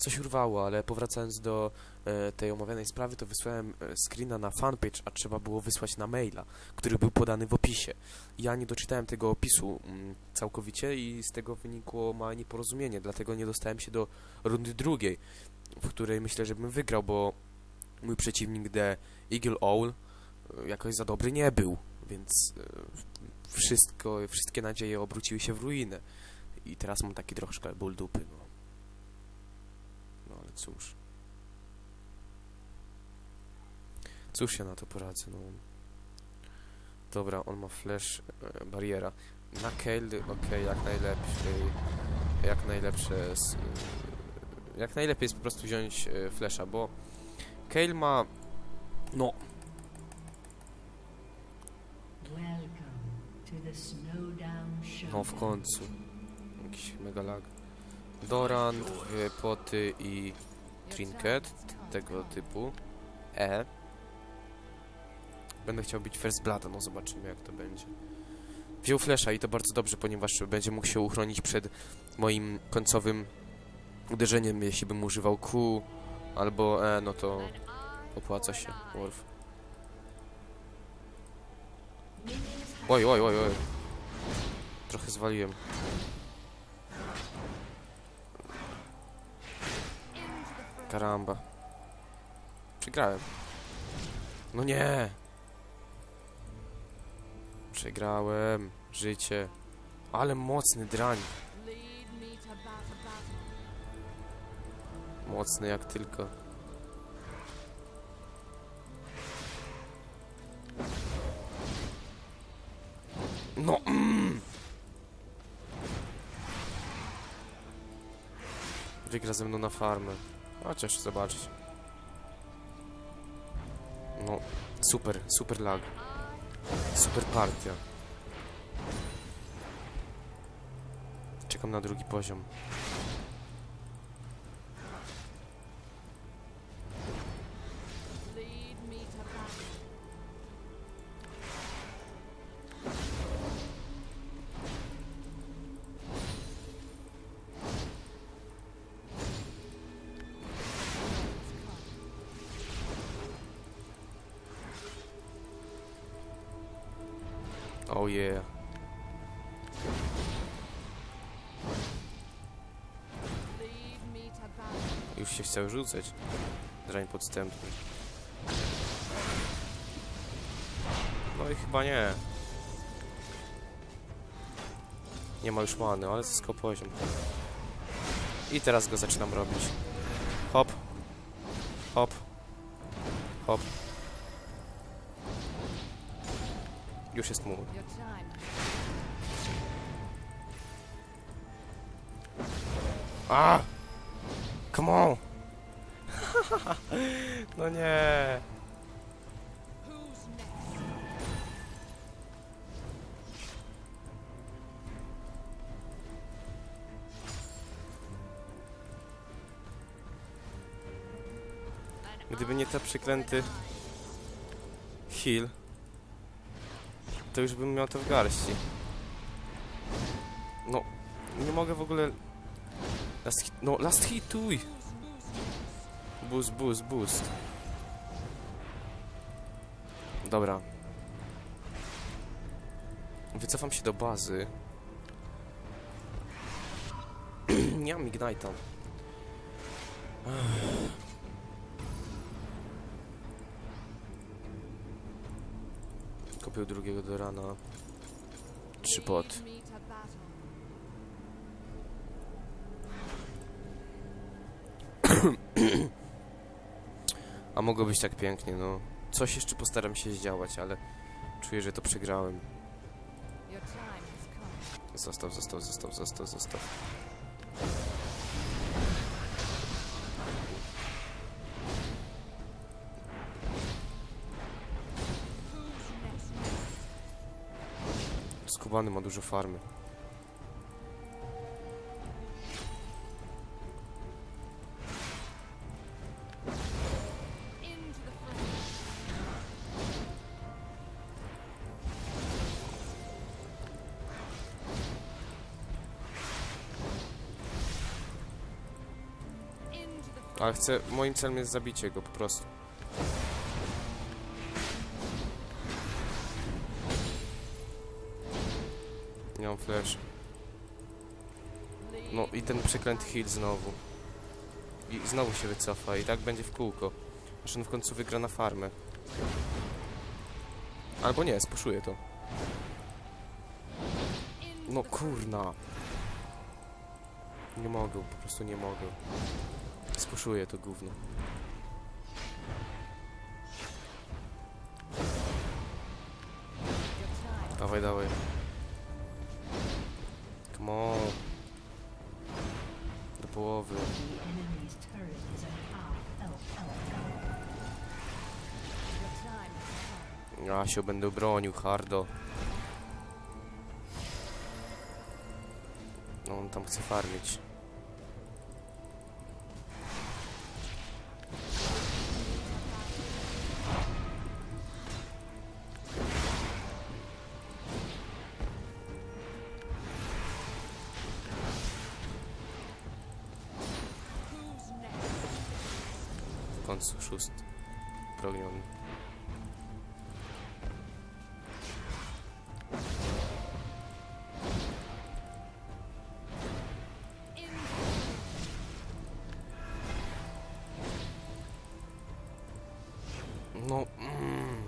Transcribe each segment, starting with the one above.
coś urwało, ale powracając do e, tej omawianej sprawy, to wysłałem e, screena na fanpage, a trzeba było wysłać na maila, który był podany w opisie. Ja nie doczytałem tego opisu mm, całkowicie i z tego wynikło małe nieporozumienie, dlatego nie dostałem się do rundy drugiej, w której myślę, że bym wygrał, bo mój przeciwnik The Eagle Owl e, jakoś za dobry nie był, więc e, wszystko, wszystkie nadzieje obróciły się w ruinę. I teraz mam taki troszkę ból dupy, no. Cóż. Cóż ja na to poradzę, no. Dobra, on ma flash, e, bariera. Na Kale, okej, jak najlepiej, jak najlepsze, e, jak najlepiej jest po prostu wziąć e, flasha, bo Kale ma, no, no w końcu, jakiś mega lag. Doran, dwie poty i trinket tego typu. E. Będę chciał być first blood, no zobaczymy jak to będzie. Wziął flesza i to bardzo dobrze, ponieważ będzie mógł się uchronić przed moim końcowym uderzeniem, jeśli bym używał Q albo E, no to opłaca się. Wolf. Oj, oj, oj, oj. Trochę zwaliłem. Karamba. Przegrałem. No nie! Przegrałem. Życie. Ale mocny drań. Mocny jak tylko. No. Mm. Wygra ze mną na farmę. Chociaż zobaczyć. No, super, super lag. Super partia. Czekam na drugi poziom. Oh yeah. Już się chciał rzucać. Drań podstępny. No i chyba nie. Nie ma już many, ale zyskał poziom. I teraz go zaczynam robić. Hop. Hop. Hop. Już jest mój. A! Come on! no nie! Gdyby nie ten przeklęty heal, to już bym miał to w garści. No, nie mogę w ogóle Last hit, no last hituj! Boost, boost, boost. Dobra. Wycofam się do bazy. Nie mam Ignite'a. Kupił drugiego do rana. Trzy pot. A mogło być tak pięknie, no. Coś jeszcze postaram się zdziałać, ale czuję, że to przegrałem. Your time has come. Został, Skubany ma dużo farmy. Ale chcę, moim celem jest zabicie go po prostu. Nie mam flash. No i ten przeklęty heal znowu. I znowu się wycofa i tak będzie w kółko. Aż on w końcu wygra na farmę. Albo nie, spuszuje to. No kurna. Nie mogę, po prostu nie mogę. Spuszuję to gówno. Dawaj, dawaj. Come on. Do połowy. Ja się będę bronił, hardo. No on tam chce farmić. Końcu szósty. Progniony. In No. Mm.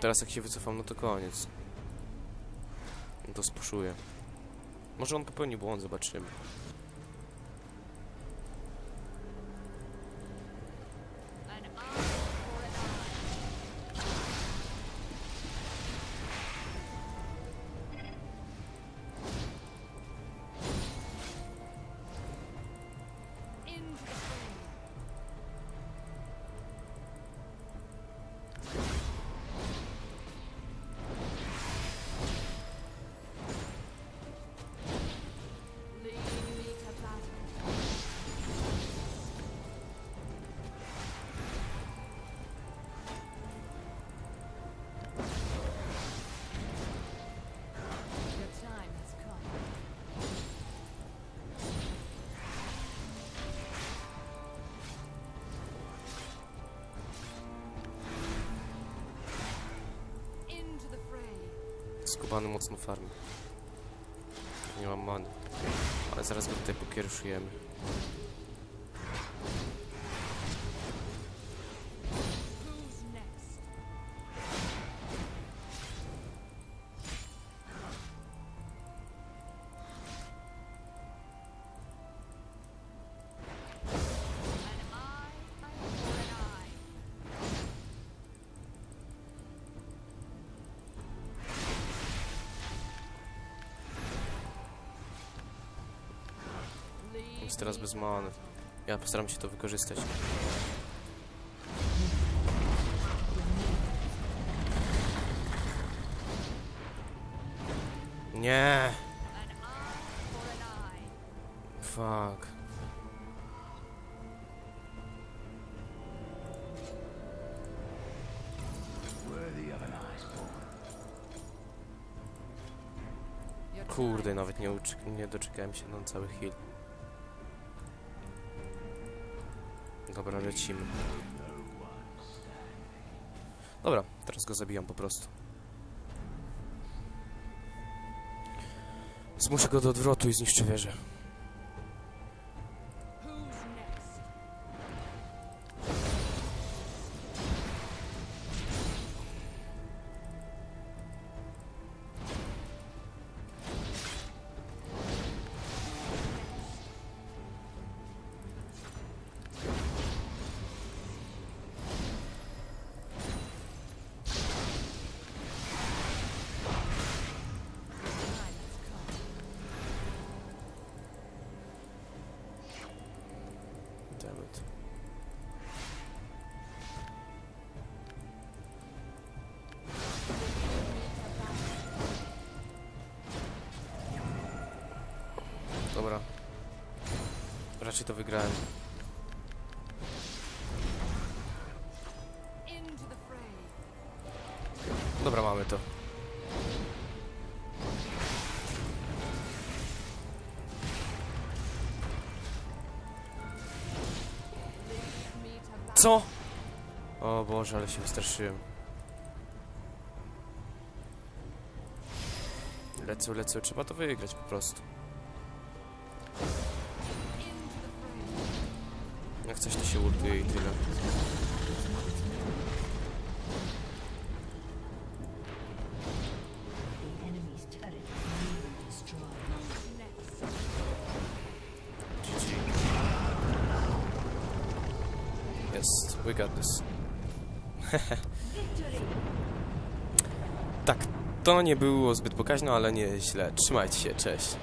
Teraz jak się wycofam, no to koniec. No to spuszuję. Może on popełni błąd, zobaczymy. Skubany mocno farmi. Nie mam many. Ale zaraz go tutaj pokieruszujemy. Jest teraz bez many. Ja postaram się to wykorzystać. Nie! Fuck. Kurde, nawet nie, nie doczekałem się na cały heal. Dobra, lecimy. Dobra, teraz go zabijam po prostu. Zmuszę go do odwrotu i zniszczę wieżę. raczej to wygrałem. Dobra, mamy to. Co? O Boże, ale się straszyłem. Lecę, lecę, trzeba to wygrać po prostu. Jak coś to się ultuje i tyle. Jest, we got this. tak, to nie było zbyt pokaźno, ale nie źle. Trzymajcie się, cześć.